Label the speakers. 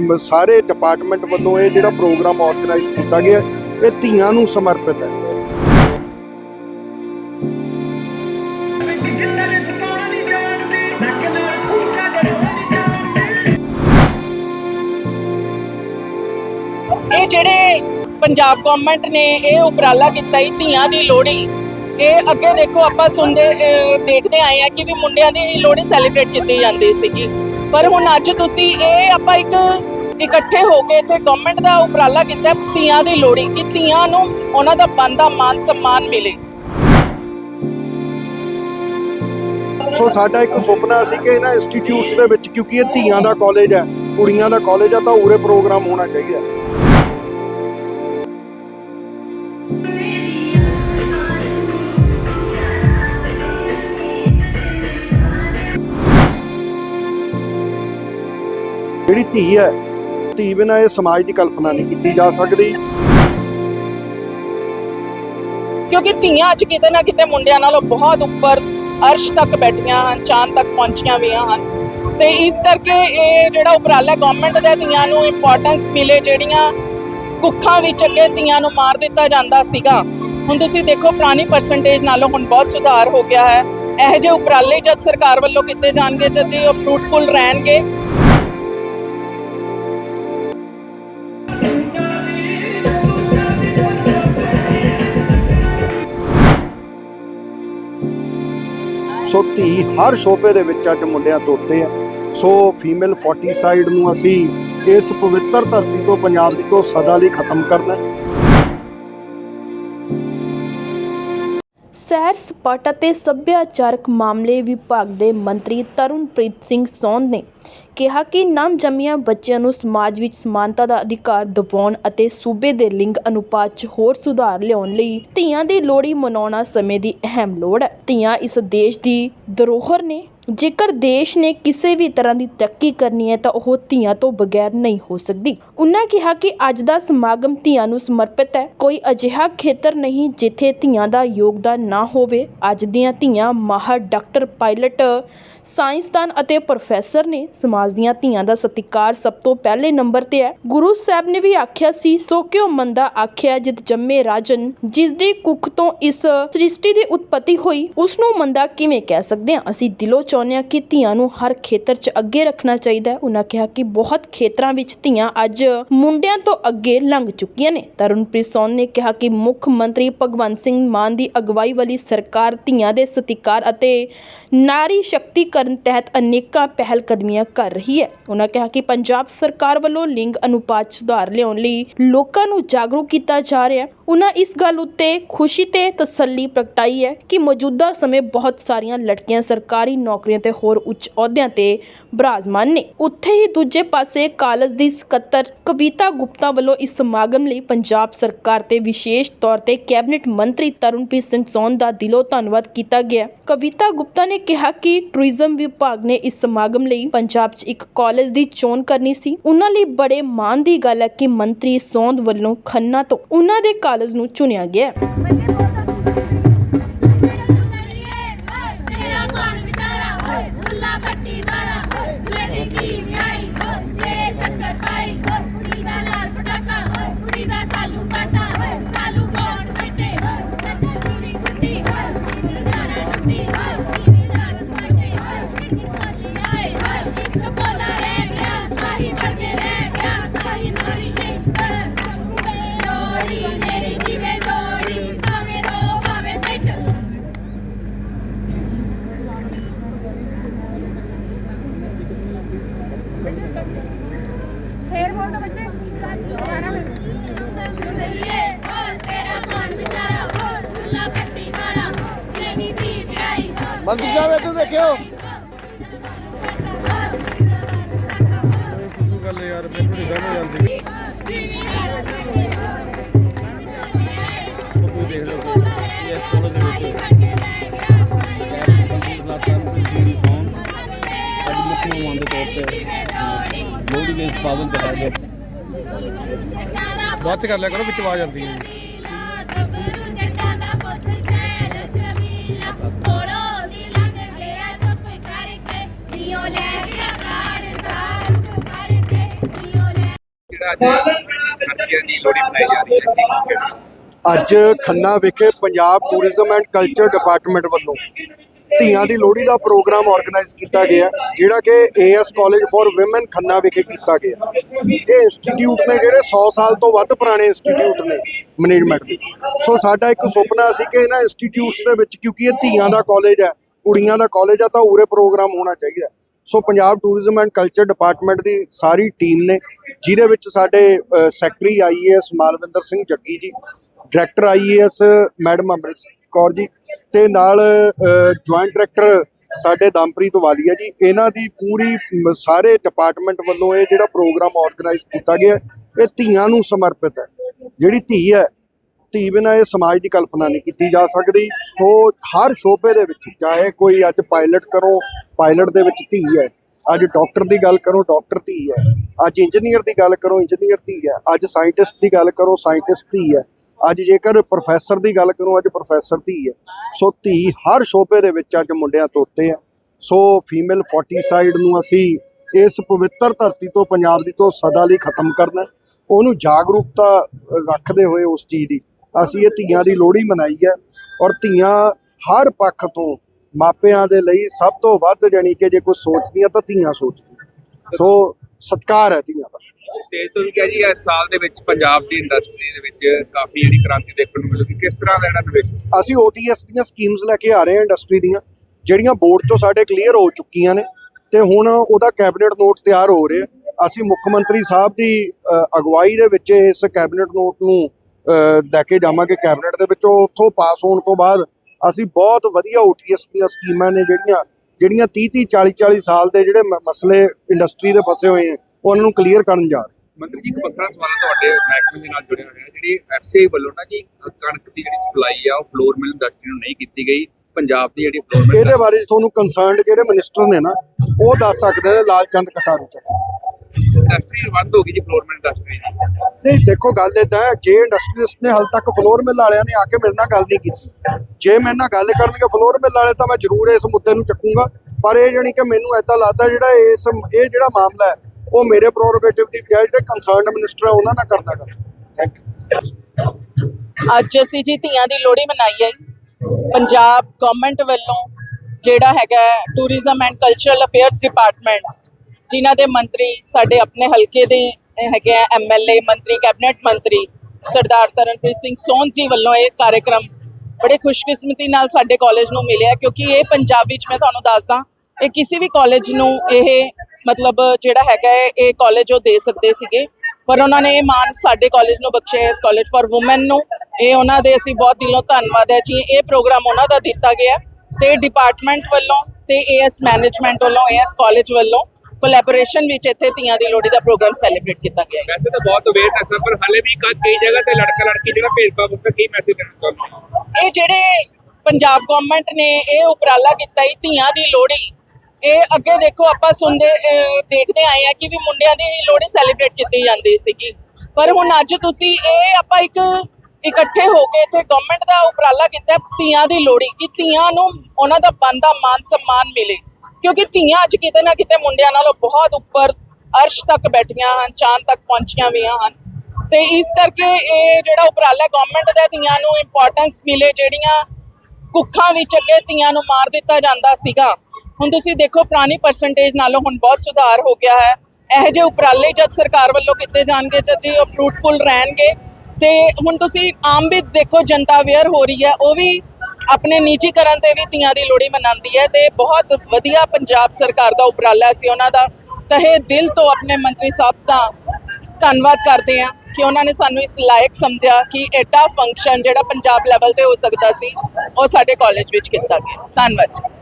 Speaker 1: ਮ- ਸਾਰੇ ਡਿਪਾਰਟਮੈਂਟ ਵੱਲੋਂ ਇਹ ਜਿਹੜਾ ਪ੍ਰੋਗਰਾਮ ਆਰਗੇਨਾਈਜ਼ ਕੀਤਾ ਗਿਆ ਇਹ ਧੀਆਂ ਨੂੰ ਸਮਰਪਿਤ ਹੈ।
Speaker 2: ਜਿੰਨਾਂ ਨੇ ਤਕਾਉਣਾ ਨਹੀਂ ਜਾਣਦੇ ਨੱਕ ਨਾਲ ਫੂਕਾ ਜੜਾਉਣਾ ਨਹੀਂ ਜਾਣਦੇ
Speaker 3: ਇਹ ਜਿਹੜੇ ਪੰਜਾਬ ਗਵਰਨਮੈਂਟ ਨੇ ਇਹ ਉਪਰਾਲਾ ਕੀਤਾ ਹੀ ਧੀਆਂ ਦੀ ਲੋਹੜੀ ਇਹ ਅੱਗੇ ਦੇਖੋ ਆਪਾਂ ਸੁਣਦੇ ਅਹ, ਦੇਖਦੇ ਆਏ ਆ ਕਿ ਵੀ ਮੁੰਡਿਆਂ ਦੀ ਹੀ ਲੋਹੜੀ ਸੈਲੀਬ੍ਰੇਟ ਕੀਤੀ ਜਾਂਦੀ ਸੀਗੀ। ਪਰ ਹੁਣ ਅੱਜ ਤੁਸੀਂ ਇਹ ਆਪਾਂ ਇੱਕ ਇਕੱਠੇ ਹੋ ਕੇ ਇੱਥੇ ਗਵਰਨਮੈਂਟ ਦਾ ਉਪਰਾਲਾ ਕੀਤਾ, ਧੀਆਂ ਦੀ ਲੋਹੜੀ ਕਿ ਧੀਆਂ ਨੂੰ ਉਹਨਾਂ ਦਾ ਬਣਦਾ ਮਾਨ ਸਨਮਾਨ ਮਿਲੇ।
Speaker 1: ਸੋ ਸਾਡਾ ਇੱਕ ਸੁਪਨਾ ਸੀ ਕਿ ਇਹਨਾਂ ਇੰਸਟੀਚਿਊਟਸ ਦੇ ਵਿੱਚ ਕਿਉਂਕਿ ਇਹ ਧੀਆਂ ਦਾ ਕਾਲਜ ਹੈ, ਕੁੜੀਆਂ ਦਾ ਕਾਲਜ ਹੈ, ਤਾਂ ਉਰੇ ਪ੍ਰੋਗਰਾਮ ਹੋਣਾ ਚਾਹੀਦਾ। ਜਿਹੜੀ ਧੀ ਹੈ, ਧੀ ਬਿਨਾਂ ਇਹ ਸਮਾਜ ਦੀ ਕਲਪਨਾ ਨਹੀਂ ਕੀਤੀ ਜਾ ਸਕਦੀ।
Speaker 3: ਕਿਉਂਕਿ ਧੀਆਂ ਅੱਜ ਕਿਤੇ ਨਾ ਕਿਤੇ ਮੁੰਡਿਆਂ ਨਾਲੋਂ ਬਹੁਤ ਉੱਪਰ ਅਰਸ਼ ਤੱਕ ਬੈਠੀਆਂ ਹਨ, ਚਾਂਦ ਤੱਕ ਪਹੁੰਚੀਆਂ ਹੋਈਆਂ ਹਨ। ਤੇ ਇਸ ਕਰਕੇ ਇਹ ਜਿਹੜਾ ਉਪਰਾਲਾ ਗਵਰਨਮੈਂਟ ਦੇ ਧੀਆਂ ਨੂੰ ਇੰਪੋਰਟੈਂਸ ਮਿਲੇ, ਜਿਹੜੀਆਂ ਕੁੱਖਾਂ ਵਿੱਚ ਅੱਗੇ ਧੀਆਂ ਨੂੰ ਮਾਰ ਦਿੱਤਾ ਜਾਂਦਾ ਸੀਗਾ। ਹੁਣ ਤੁਸੀਂ ਦੇਖੋ, ਪੁਰਾਣੀ ਪਰਸੈਂਟੇਜ ਨਾਲੋਂ ਹੁਣ ਬਹੁਤ ਸੁਧਾਰ ਹੋ ਗਿਆ ਹੈ। ਇਹੋ ਜਿਹੇ ਉਪਰਾਲੇ ਜਦ ਸਰਕਾਰ ਵੱਲੋਂ ਕੀਤੇ ਜਾਣਗੇ, ਜਦ ਇਹ ਫਰੂਟਫੁਲ ਰਹਿਣਗੇ
Speaker 1: ਸੋ ਧੀ ਹਰ ਸ਼ੋਬੇ ਦੇ ਵਿੱਚ ਅੱਜ ਮੁੰਡਿਆਂ ਤੋਂ ਉੱਤੇ ਹੈ ਸੋ ਫੀਮੇਲ 40 ਸਾਈਡ ਨੂੰ ਅਸੀਂ ਇਸ ਪਵਿੱਤਰ ਧਰਤੀ ਤੋਂ, ਪੰਜਾਬ ਦੀ ਤੋਂ ਸਦਾ ਲਈ ਖਤਮ ਕਰਨਾ
Speaker 4: ਸੈਰ ਸਪਾਟਾ ਤੇ ਸੱਭਿਆਚਾਰਕ ਮਾਮਲੇ ਵਿਭਾਗ ਦੇ ਮੰਤਰੀ ਤਰੁਣਪ੍ਰੀਤ ਸਿੰਘ ਸੌਂਦ ਨੇ ਕਿਹਾ ਕਿ ਨਵ ਜੰਮੀਆਂ ਬੱਚਿਆਂ ਨੂੰ ਸਮਾਜ ਵਿੱਚ ਸਮਾਨਤਾ ਦਾ ਅਧਿਕਾਰ ਦਿਵਾਉਣ ਅਤੇ ਸੂਬੇ ਦੇ ਲਿੰਗ ਅਨੁਪਾਤ 'ਚ ਹੋਰ ਸੁਧਾਰ ਲਿਆਉਣ ਲਈ ਧੀਆਂ ਦੀ ਲੋਹੜੀ ਮਨਾਉਣਾ ਸਮੇਂ ਦੀ ਅਹਿਮ ਲੋੜ ਹੈ। ਧੀਆਂ ਇਸ ਦੇਸ਼ ਦੀ ਧਰੋਹਰ ਨੇ ਜੇਕਰ ਦੇਸ਼ ਨੇ ਕਿਸੇ ਵੀ ਤਰ੍ਹਾਂ ਦੀ ਤਰੱਕੀ ਕਰਨੀ ਹੈ ਤਾਂ ਉਹ ਧੀਆਂ ਤੋਂ ਬਗੈਰ ਨਹੀਂ ਹੋ ਸਕਦੀ। ਉਹਨਾਂ ਕਿਹਾ ਕਿ ਅੱਜ ਦਾ ਸਮਾਗਮ ਧੀਆਂ ਨੂੰ ਸਮਰਪਿਤ ਹੈ। ਕੋਈ ਅਜਿਹਾ ਖੇਤਰ ਨਹੀਂ ਜਿੱਥੇ ਧੀਆਂ ਦਾ ਯੋਗਦਾਨ ਨਾ ਹੋਵੇ। ਅੱਜ ਦੀਆਂ ਧੀਆਂ ਮਾਹਰ ਡਾਕਟਰ, ਪਾਇਲਟ, ਸਾਇੰਸਦਾਨ ਅਤੇ ਪ੍ਰੋਫੈਸਰ ਨੇ ਸਮਾਜ ਦੀਆਂ ਧੀਆਂ ਦਾ ਸਤਿਕਾਰ ਸਭ ਤੋਂ ਪਹਿਲੇ ਨੰਬਰ ਤੇ ਹੈ। ਗੁਰੂ ਸਾਹਿਬ ਨੇ ਵੀ ਆਖਿਆ ਸੀ, ਸੋ ਕਿਉ ਮੰਦਾ ਆਖਿਆ ਜਿਤ ਜੰਮੇ ਰਾਜਨ, ਜਿਸ ਦੀ ਕੁੱਖ ਤੋਂ ਇਸ ਸ੍ਰਿਸ਼ਟੀ ਦੀ ਉਤਪਤੀ ਹੋਈ ਉਸ ਨੂੰ ਮੰਦਾ ਕਿਵੇਂ ਕਹਿ ਸਕਦੇ ਹਾਂ? ਅਸੀਂ ਦਿਲੋਂ ਚਾਹੁੰਦੇ ਹਾਂ ਕਿ ਧੀਆਂ ਨੂੰ ਹਰ ਖੇਤਰ 'ਚ ਅੱਗੇ ਰੱਖਣਾ ਚਾਹੀਦਾ ਹੈ। ਉਹਨਾਂ ਕਿਹਾ ਕਿ ਬਹੁਤ ਖੇਤਰਾਂ ਵਿੱਚ ਧੀਆਂ ਅੱਜ ਮੁੰਡਿਆਂ ਤੋਂ ਅੱਗੇ ਲੰਘ ਚੁੱਕੀਆਂ ਨੇ। ਤਰੁਣਪ੍ਰੀਤ ਸੌਨ ਨੇ ਕਿਹਾ ਕਿ ਮੁੱਖ ਮੰਤਰੀ ਭਗਵੰਤ ਸਿੰਘ ਮਾਨ ਦੀ ਅਗਵਾਈ ਵਾਲੀ ਸਰਕਾਰ ਧੀਆਂ ਦੇ ਸਤਿਕਾਰ ਅਤੇ ਨਾਰੀ ਸ਼ਕਤੀਕਰਨ ਤਹਿਤ ਅਨੇਕਾਂ ਪਹਿਲ ਕਦਮੀਆਂ ਕਰ ਰਹੀ ਹੈ। ਉਹਨਾਂ ਕਿਹਾ ਕਿ ਪੰਜਾਬ ਸਰਕਾਰ ਵੱਲੋਂ ਲਿੰਗ ਅਨੁਪਾਤ ਸੁਧਾਰ ਲਿਆਉਣ ਲਈ ਲੋਕਾਂ ਨੂੰ ਜਾਗਰੂਕ ਕੀਤਾ ਜਾ ਰਿਹਾ ਹੈ। ਉਹਨਾਂ ਇਸ ਗੱਲ ਉੱਤੇ ਖੁਸ਼ੀ ਤੇ ਤਸੱਲੀ ਪ੍ਰਗਟਾਈ ਹੈ ਕਿ ਮੌਜੂਦਾ ਸਮੇਂ ਬਹੁਤ ਸਾਰੀਆਂ ਲੜਕੀਆਂ ਸਰਕਾਰੀ ਨੌਕਰੀ ਨੌਕਰੀਆਂ ਤੇ ਹੋਰ ਉੱਚ ਅਹੁਦਿਆਂ ਤੇ ਬਰਾਜਮਾਨ ਨੇ। ਉੱਥੇ ਹੀ ਦੂਜੇ ਪਾਸੇ ਕਾਲਜ ਦੀ ਸਕੱਤਰ ਕਵਿਤਾ ਗੁਪਤਾ ਵੱਲੋਂ ਇਸ ਸਮਾਗਮ ਲਈ ਪੰਜਾਬ ਸਰਕਾਰ ਤੇ ਵਿਸ਼ੇਸ਼ ਤੌਰ ਤੇ ਕੈਬਨਿਟ ਮੰਤਰੀ ਤਰੁਣਪ੍ਰੀਤ ਸਿੰਘ ਸੌਨ ਦਾ ਦਿਲੋਂ ਧੰਨਵਾਦ ਕੀਤਾ ਗਿਆ। ਕਵਿਤਾ ਗੁਪਤਾ ਨੇ ਕਿਹਾ ਕਿ ਟੂਰਿਜ਼ਮ ਵਿਭਾਗ ਨੇ ਇਸ ਸਮਾਗਮ ਲਈ ਪੰਜਾਬ 'ਚ ਇੱਕ ਕਾਲਜ ਦੀ ਚੋਣ ਕਰਨੀ ਸੀ। ਉਹਨਾਂ ਲਈ ਬੜੇ ਮਾਣ ਦੀ ਗੱਲ ਹੈ ਕਿ ਮੰਤਰੀ ਸੌਂਦ ਵੱਲੋਂ ਖੰਨਾ ਤੋਂ ਉਹਨਾਂ ਦੇ ਕਾਲਜ ਨੂੰ ਚੁਣਿਆ ਗਿਆ।
Speaker 1: ਮੰਤਰੀ ਸਾਹਿਬ ਇੱਧਰ ਦੇਖਿਓ।
Speaker 5: ਗੱਲ ਯਾਰ ਮੈਨੂੰ ਨਹੀਂ ਸਮਝ ਆਉਂਦੀ ਕੋਈ ਦੇਖ ਲਓ ਇਸ ਕੋਲ ਦੇ ਵਿੱਚ
Speaker 6: ਪਾਵਨ ਤਿਉਹਾਰ ਦੇ
Speaker 5: ਬਾਅਦ ਚ ਕਰ ਲਿਆ ਕਰੋ, ਵਿੱਚ ਆਵਾਜ਼ ਆਉਂਦੀ ਹੈ
Speaker 7: ਅੱਜ ਖਰਚੇ ਦੀ ਲੋਹੜੀ ਮਨਾਈ ਜਾ ਰਹੀ ਹੈ, ਕੀ ਕਹੋਗੇ
Speaker 1: ਅੱਜ ਖੰਨਾ ਵਿਖੇ Punjab tourism and culture department ਵੱਲੋਂ ਧੀਆਂ ਦੀ ਲੋਹੜੀ ਦਾ ਪ੍ਰੋਗਰਾਮ ਆਰਗੇਨਾਈਜ਼ ਕੀਤਾ ਗਿਆ, ਜਿਹੜਾ ਕਿ AS college for women Khanna ਵਿਖੇ ਕੀਤਾ ਗਿਆ। ਇਹ ਇੰਸਟੀਚਿਊਟ ਨੇ ਜਿਹੜੇ 100 ਸਾਲ ਤੋਂ ਵੱਧ ਪੁਰਾਣੇ ਇੰਸਟੀਚਿਊਟ ਨੇ ਮੈਨੇਜਮੈਂਟ ਦੇ। ਸੋ ਸਾਡਾ ਇੱਕ ਸੁਪਨਾ ਸੀ ਕਿ ਇਹਨਾਂ ਇੰਸਟੀਚਿਊਟਸ ਦੇ ਵਿੱਚ ਕਿਉਂਕਿ ਇਹ ਧੀਆਂ ਦਾ ਕਾਲਜ ਹੈ, ਕੁੜੀਆਂ ਦਾ ਕਾਲਜ ਆ ਤਾਂ ਉਰੇ ਪ੍ਰੋਗਰਾਮ ਹੋਣਾ ਚਾਹੀਦਾ so Punjab tourism and culture department ਦੀ ਸਾਰੀ ਟੀਮ ਨੇ, ਜਿਹਦੇ ਵਿੱਚ ਸਾਡੇ secretary IAS Malwinder Singh Jaggi ji director IAS madam Amrit Kaur ji, ਤੇ ਨਾਲ ਜੁਆਇੰਟ ਡਾਇਰੈਕਟਰ ਸਾਡੇ ਦਮਪ੍ਰੀਤ ਵਾਲੀਆ ਜੀ, ਇਹਨਾਂ ਦੀ ਪੂਰੀ ਸਾਰੇ ਡਿਪਾਰਟਮੈਂਟ ਵੱਲੋਂ ਇਹ ਜਿਹੜਾ ਪ੍ਰੋਗਰਾਮ ਆਰਗੇਨਾਈਜ਼ ਕੀਤਾ ਗਿਆ, ਇਹ ਧੀਆਂ ਨੂੰ ਸਮਰਪਿਤ ਹੈ। ਜਿਹੜੀ ਧੀ ਹੈ, ਧੀ ਬਿਨਾਂ ਇਹ ਸਮਾਜ ਦੀ ਕਲਪਨਾ ਨਹੀਂ ਕੀਤੀ ਜਾ ਸਕਦੀ। ਸੋ ਹਰ ਸ਼ੋਬੇ ਦੇ ਵਿੱਚ, ਚਾਹੇ ਕੋਈ ਅੱਜ ਪਾਇਲਟ ਕਰੋ ਪਾਇਲਟ ਦੇ ਵਿੱਚ ਧੀ ਹੈ। ਅੱਜ ਡਾਕਟਰ ਦੀ ਗੱਲ ਕਰੋ, ਡਾਕਟਰ ਧੀ ਹੈ। ਅੱਜ ਇੰਜੀਨੀਅਰ ਦੀ ਗੱਲ ਕਰੋ, ਇੰਜੀਨੀਅਰ ਧੀ ਹੈ। ਅੱਜ ਸਾਇੰਟਿਸਟ ਦੀ ਗੱਲ ਕਰੋ, ਸਾਇੰਟਿਸਟ ਧੀ ਹੈ। ਅੱਜ ਜੇਕਰ ਪ੍ਰੋਫੈਸਰ ਦੀ ਗੱਲ ਕਰੋ, ਅੱਜ ਪ੍ਰੋਫੈਸਰ ਧੀ ਹੈ। ਸੋ ਧੀ ਹਰ ਸ਼ੋਬੇ ਦੇ ਵਿੱਚ ਅੱਜ ਮੁੰਡਿਆਂ ਤੋਂ ਉੱਤੇ ਹੈ। ਸੋ ਫੀਮੇਲ 40 ਸਾਈਡ ਨੂੰ ਅਸੀਂ ਇਸ ਪਵਿੱਤਰ ਧਰਤੀ ਤੋਂ, ਪੰਜਾਬ ਦੀ ਤੋਂ ਸਦਾ ਲਈ ਖਤਮ ਕਰਨਾ ਉਹਨੂੰ ਜਾਗਰੂਕਤਾ ਰੱਖਦੇ ਹੋਏ ਉਸ ਚੀਜ਼ ਦੀ ਅਸੀਂ ਇਹ ਧੀਆਂ ਦੀ ਲੋਹੜੀ ਮਨਾਈ ਹੈ। ਔਰ ਧੀਆਂ ਹਰ ਪੱਖ ਤੋਂ ਮਾਪਿਆਂ ਦੇ ਲਈ ਸਭ ਤੋਂ ਵੱਧ ਜਾਣੀ ਕਿ ਜੇ ਕੋਈ ਸੋਚਦੀਆਂ ਤਾਂ ਧੀਆਂ ਸੋਚਦੀਆਂ। ਸੋ ਸਤਿਕਾਰ ਹੈ ਧੀਆਂ ਦਾ।
Speaker 7: ਸਟੇਜ ਤੋਂ ਵੀ ਕਿਹਾ ਜੀ ਇਸ ਸਾਲ ਦੇ ਵਿੱਚ ਪੰਜਾਬ ਦੀ ਇੰਡਸਟਰੀ ਦੇ ਵਿੱਚ ਕਾਫੀ ਜਿਹੜੀ ਕ੍ਰਾਂਤੀ ਦੇਖਣ ਨੂੰ ਮਿਲੂਗੀ। ਕਿਸ ਤਰ੍ਹਾਂ ਦਾ ਜਿਹੜਾ ਨਿਵੇਸ਼
Speaker 1: ਅਸੀਂ OTS ਦੀਆਂ ਸਕੀਮਸ ਲੈ ਕੇ ਆ ਰਹੇ ਹਾਂ ਇੰਡਸਟਰੀ ਦੀਆਂ ਜਿਹੜੀਆਂ ਬੋਰਡ ਤੋਂ ਸਾਡੇ ਕਲੀਅਰ ਹੋ ਚੁੱਕੀਆਂ ਨੇ ਤੇ ਹੁਣ ਉਹਦਾ ਕੈਬਨਿਟ ਨੋਟ ਤਿਆਰ ਹੋ ਰਿਹਾ। ਅਸੀਂ ਮੁੱਖ ਮੰਤਰੀ ਸਾਹਿਬ ਦੀ ਅਗਵਾਈ ਦੇ ਵਿੱਚ ਇਸ ਕੈਬਨਿਟ ਨੋਟ ਨੂੰ ਲੈ ਕੇ ਜਾਵਾਂਗੇ। ਕੈਬਨਿਟ ਦੇ ਵਿੱਚੋਂ ਉੱਥੋਂ ਪਾਸ ਹੋਣ ਤੋਂ ਬਾਅਦ ਅਸੀਂ ਬਹੁਤ ਵਧੀਆ OTS ਦੀਆਂ ਸਕੀਮਾਂ ਨੇ ਜਿਹੜੀਆਂ ਜਿਹੜੀਆਂ 30 30 40 40 ਸਾਲ ਦੇ ਜਿਹੜੇ ਮਸਲੇ ਇੰਡਸਟਰੀ ਦੇ ਫਸੇ ਹੋਏ ਆ ਉਹਨਾਂ ਨੂੰ ਕਲੀਅਰ ਕਰਨ ਜਾ ਰਹੇ
Speaker 7: ਮੰਤਰੀ ਜੀ ਇੱਕ ਵੱਖਰਾ ਸਵਾਲ ਤੁਹਾਡੇ ਮਹਿਕਮੇ ਦੇ ਨਾਲ ਜੁੜਿਆ ਹੋਇਆ ਹੈ ਜਿਹੜੀ ਐਫਸੀਆਈ ਵੱਲੋਂ ਨਾ ਜੀ ਕਣਕ ਦੀ ਜਿਹੜੀ ਸਪਲਾਈ ਆ ਉਹ ਫਲੋਰ ਮਿਲ ਇੰਡਸਟਰੀ ਨੂੰ ਨਹੀਂ ਕੀਤੀ ਗਈ ਪੰਜਾਬ ਦੀ ਜਿਹੜੀ ਫਲੋਰ ਮਿਲ
Speaker 1: ਇਹਦੇ ਬਾਰੇ 'ਚ ਤੁਹਾਨੂੰ ਕੰਸਰਨਡ ਜਿਹੜੇ ਮਿਨਿਸਟਰ ਨੇ ਨਾ ਉਹ ਦੱਸ ਸਕਦੇ ਨੇ ਲਾਲ ਚੰਦ ਕਟਾਰੂ ਚੱਕ
Speaker 7: ਇੰਡਸਟਰੀ ਬੰਦ ਹੋ ਗਈ ਜੀ ਫਲੋਰ ਮਿਲ ਇੰਡਸਟਰੀ ਦੀ।
Speaker 1: ਨਹੀਂ ਦੇਖੋ ਗੱਲ ਏਦਾਂ ਹੈ ਜੇ ਇੰਡਸਟਰੀਸਟ ਨੇ ਹਾਲ ਤੱਕ ਫਲੋਰ ਮਿਲ ਵਾਲਿਆਂ ਨੇ ਆ ਕੇ ਮੇਰੇ ਨਾਲ ਗੱਲ ਨਹੀਂ ਕੀਤੀ। ਜੇ ਮੇਰੇ ਨਾਲ ਗੱਲ ਕਰਨਗੇ ਫਲੋਰ ਮਿਲ ਵਾਲੇ ਤਾਂ ਮੈਂ ਜ਼ਰੂਰ ਇਸ ਮੁੱਦੇ ਨੂੰ ਚੱਕੂੰਗਾ। ਪਰ ਇਹ ਜਾਣੀ ਕਿ ਮੈਨੂੰ ਏਦਾਂ ਲੱਗਦਾ ਜਿਹੜਾ ਇਸ ਇਹ ਜਿਹੜਾ ਮਾਮਲਾ ਹੈ ਉਹ ਮੇਰੇ ਪ੍ਰੋਰੋਗੇਟਿਵ ਦੀ ਬਜਾਏ ਜਿਹੜੇ ਕੰਸਰਨਡ ਮਿਨਿਸਟਰ ਆ ਉਹਨਾਂ ਨਾਲ ਕਰਨਾ ਗੱਲ ਥੈਂਕ ਯੂ
Speaker 3: ਅੱਜ ਅਸੀਂ ਜੀ ਧੀਆਂ ਦੀ ਲੋਹੜੀ ਮਨਾਈ ਹੈ ਪੰਜਾਬ ਗਵਰਨਮੈਂਟ ਵੱਲੋਂ ਜਿਹੜਾ ਹੈਗਾ tourism and cultural affairs department ਜਿਨ੍ਹਾਂ ਦੇ ਮੰਤਰੀ ਸਾਡੇ ਆਪਣੇ ਹਲਕੇ ਦੇ ਹੈਗੇ ਆ ਐਮਐਲਏ ਮੰਤਰੀ ਕੈਬਨਿਟ ਮੰਤਰੀ ਸਰਦਾਰ ਤਰਨਪ੍ਰੀਤ ਸਿੰਘ ਸੋਨ ਜੀ ਵੱਲੋਂ ਇਹ ਕਾਰਜਕ੍ਰਮ ਬੜੇ ਖੁਸ਼ਕਿਸਮਤੀ ਨਾਲ ਸਾਡੇ ਕਾਲਜ ਨੂੰ ਮਿਲਿਆ ਕਿਉਂਕਿ ਇਹ ਪੰਜਾਬ ਵਿੱਚ ਮੈਂ ਤੁਹਾਨੂੰ ਦੱਸਦਾ ਇਹ ਕਿਸੇ ਵੀ ਕਾਲਜ ਨੂੰ ਇਹ ਮਤਲਬ ਜਿਹੜਾ ਹੈਗਾ ਹੈ, ਇਹ ਕਾਲਜ ਉਹ ਦੇ ਸਕਦੇ ਸੀਗੇ ਪਰ ਉਹਨਾਂ ਨੇ ਇਹ ਮਾਨ ਸਾਡੇ ਕਾਲਜ ਨੂੰ ਬਖਸ਼ਿਆ ਇਸ ਕਾਲਜ ਫਾਰ ਔਮਨ ਨੂੰ। ਇਹ ਉਹਨਾਂ ਦੇ ਅਸੀਂ ਬਹੁਤ ਦਿਲੋਂ ਧੰਨਵਾਦ ਹੈ ਜੀ ਇਹ ਪ੍ਰੋਗਰਾਮ ਉਹਨਾਂ ਦਾ ਦਿੱਤਾ ਗਿਆ ਤੇ ਡਿਪਾਰਟਮੈਂਟ ਵੱਲੋਂ ਤੇ ਏਐਸ ਮੈਨੇਜਮੈਂਟ ਵੱਲੋਂ ਏਐਸ ਕਾਲਜ ਵੱਲੋਂ ਕੋਲੈਬੋਰੇਸ਼ਨ ਵਿੱਚ ਇੱਥੇ ਧੀਆਂ ਦੀ ਲੋਹੜੀ ਦਾ ਪ੍ਰੋਗਰਾਮ ਸੈਲੀਬ੍ਰੇਟ ਕੀਤਾ ਗਿਆ ਹੈ।
Speaker 7: ਵੈਸੇ ਤਾਂ ਬਹੁਤ ਅਵੇਅਰਨੈਸ ਹੈ ਪਰ ਹਾਲੇ ਵੀ ਕਈ ਜਗ੍ਹਾ ਤੇ ਲੜਕਾ ਲੜਕੀ ਜਿਹੜਾ ਭੇਦਭਾਵ ਹੁੰਦਾ ਕੀ ਮੈਸੇਜ ਦੇਣਾ ਚਾਹੁੰਦੇ
Speaker 3: ਇਹ ਜਿਹੜੇ ਪੰਜਾਬ ਗਵਰਨਮੈਂਟ ਨੇ ਇਹ ਉਪਰਾਲਾ ਕੀਤਾ ਹੀ ਧੀਆਂ ਦੀ ਲੋਹੜੀ ਇਹ ਅੱਗੇ ਦੇਖੋ ਆਪਾਂ ਸੁਣਦੇ ਦੇਖਦੇ ਆਏ ਆ ਕਿ ਵੀ ਮੁੰਡਿਆਂ ਦੀ ਹੀ ਲੋਹੜੀ ਸੈਲੀਬ੍ਰੇਟ ਕੀਤੀ ਜਾਂਦੀ ਸੀਗੀ। ਪਰ ਹੁਣ ਅੱਜ ਤੁਸੀਂ ਇਹ ਆਪਾਂ ਇੱਕ ਇਕੱਠੇ ਹੋ ਕੇ ਇੱਥੇ ਗਵਰਨਮੈਂਟ ਦਾ ਉਪਰਾਲਾ ਕੀਤਾ ਧੀਆਂ ਦੀ ਲੋਹੜੀ ਕਿ ਧੀਆਂ ਨੂੰ ਉਹਨਾਂ ਦਾ ਬੰਦਾ ਮਾਨ ਸਨਮਾਨ ਮਿਲੇ। ਕਿਉਂਕਿ ਧੀਆਂ ਅੱਜ ਕਿਤੇ ਨਾ ਕਿਤੇ ਮੁੰਡਿਆਂ ਨਾਲੋਂ ਬਹੁਤ ਉੱਪਰ ਅਰਸ਼ ਤੱਕ ਬੈਠੀਆਂ ਹਨ, ਚਾਂਦ ਤੱਕ ਪਹੁੰਚੀਆਂ ਵੀ ਹਨ। ਤੇ ਇਸ ਕਰਕੇ ਇਹ ਜਿਹੜਾ ਉਪਰਾਲਾ ਗਵਰਨਮੈਂਟ ਦਾ ਧੀਆਂ ਨੂੰ ਇੰਪੋਰਟੈਂਸ ਮਿਲੇ, ਜਿਹੜੀਆਂ ਕੁੱਖਾਂ ਵਿੱਚ ਅੱਗੇ ਧੀਆਂ ਨੂੰ ਮਾਰ ਦਿੱਤਾ ਜਾਂਦਾ ਸੀਗਾ। ਹੁਣ ਤੁਸੀਂ ਦੇਖੋ, ਪੁਰਾਣੀ ਪਰਸੈਂਟੇਜ ਨਾਲੋਂ ਹੁਣ ਬਹੁਤ ਸੁਧਾਰ ਹੋ ਗਿਆ ਹੈ। ਇਹੋ ਜਿਹੇ ਉਪਰਾਲੇ ਜਦ ਸਰਕਾਰ ਵੱਲੋਂ ਕੀਤੇ ਜਾਣਗੇ, ਜਦ ਜੀ ਉਹ ਫਰੂਟਫੁਲ ਰਹਿਣਗੇ, ਤੇ ਹੁਣ ਤੁਸੀਂ ਆਮ ਵੀ ਦੇਖੋ, ਜਨਤਾ ਅਵੇਅਰ ਹੋ ਰਹੀ ਹੈ, ਉਹ ਵੀ ਆਪਣੇ ਨਿੱਜੀਕਰਨ ਤੇ ਵੀ ਧੀਆਂ ਦੀ ਲੋਹੜੀ ਮਨਾਉਂਦੀ ਹੈ ਤੇ ਬਹੁਤ ਵਧੀਆ ਪੰਜਾਬ ਸਰਕਾਰ ਦਾ ਉਪਰਾਲਾ ਸੀ ਉਹਨਾਂ ਦਾ ਤਹੇ ਦਿਲ ਤੋਂ ਆਪਣੇ ਮੰਤਰੀ ਸਾਹਿਬ ਦਾ ਧੰਨਵਾਦ ਕਰਦੇ ਹਾਂ ਕਿ ਉਹਨਾਂ ਨੇ ਸਾਨੂੰ ਇਸ ਲਾਇਕ ਸਮਝਿਆ ਕਿ ਐਡਾ ਫੰਕਸ਼ਨ ਜਿਹੜਾ ਪੰਜਾਬ ਲੈਵਲ ਤੇ ਹੋ ਸਕਦਾ ਸੀ, ਉਹ ਸਾਡੇ ਕਾਲਜ ਵਿੱਚ ਕੀਤਾ ਗਿਆ। ਧੰਨਵਾਦ ਜੀ।